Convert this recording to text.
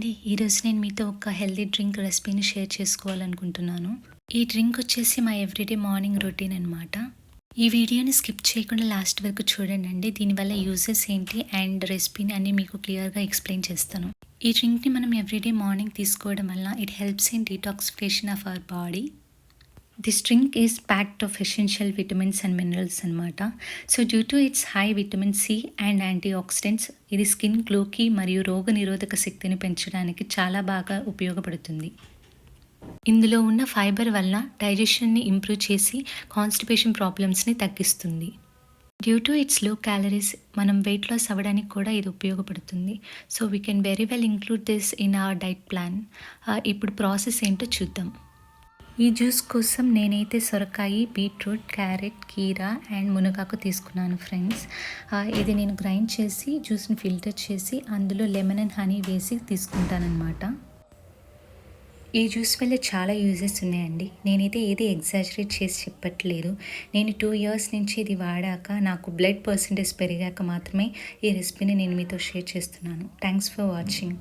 అండి ఈరోజు నేను మీతో ఒక హెల్దీ డ్రింక్ రెసిపీని షేర్ చేసుకోవాలనుకుంటున్నాను. ఈ డ్రింక్ వచ్చేసి మా ఎవ్రీడే మార్నింగ్ రొటీన్ అనమాట ఈ వీడియోని స్కిప్ చేయకుండా లాస్ట్ వరకు చూడండి అండి దీనివల్ల యూజెస్ ఏంటి అండ్ రెసిపీని అన్ని మీకు క్లియర్గా ఎక్స్ప్లెయిన్ చేస్తాను. ఈ డ్రింక్ని మనం ఎవ్రీడే మార్నింగ్ తీసుకోవడం వల్ల it helps in detoxification of our body. This drink is packed of essential vitamins and minerals అనమాట so due to its high vitamin C and antioxidants ఇది స్కిన్ గ్లోకి మరియు రోగ నిరోధక శక్తిని పెంచడానికి చాలా బాగా ఉపయోగపడుతుంది. ఇందులో ఉన్న ఫైబర్ వల్ల డైజెషన్ని ఇంప్రూవ్ చేసి కాన్స్టిపేషన్ ప్రాబ్లమ్స్ని తగ్గిస్తుంది. Due to its low calories మనం వెయిట్ లాస్ అవ్వడానికి కూడా ఇది ఉపయోగపడుతుంది. So we can very well include this in our diet plan ఇప్పుడు ప్రాసెస్ ఏంటో చూద్దాం. ఈ జ్యూస్ కోసం నేనైతే సొరకాయ బీట్రూట్ క్యారెట్ కీరా అండ్ మునగాకు తీసుకున్నాను ఫ్రెండ్స్. ఇది నేను గ్రైండ్ చేసి జ్యూస్ని ఫిల్టర్ చేసి అందులో లెమన్ అండ్ హనీ వేసి తీసుకుంటానమాట ఈ జ్యూస్ వల్ల చాలా యూజెస్ ఉన్నాయండి. నేనైతే ఏది ఎగ్జాజరేట్ చేసి చెప్పట్లేదు. నేను టూ ఇయర్స్ నుంచి ఇది వాడాక నాకు బ్లడ్ పర్సంటేజ్ పెరిగాక మాత్రమే ఈ రెసిపీని నేను మీతో షేర్ చేస్తున్నాను. Thanks for watching.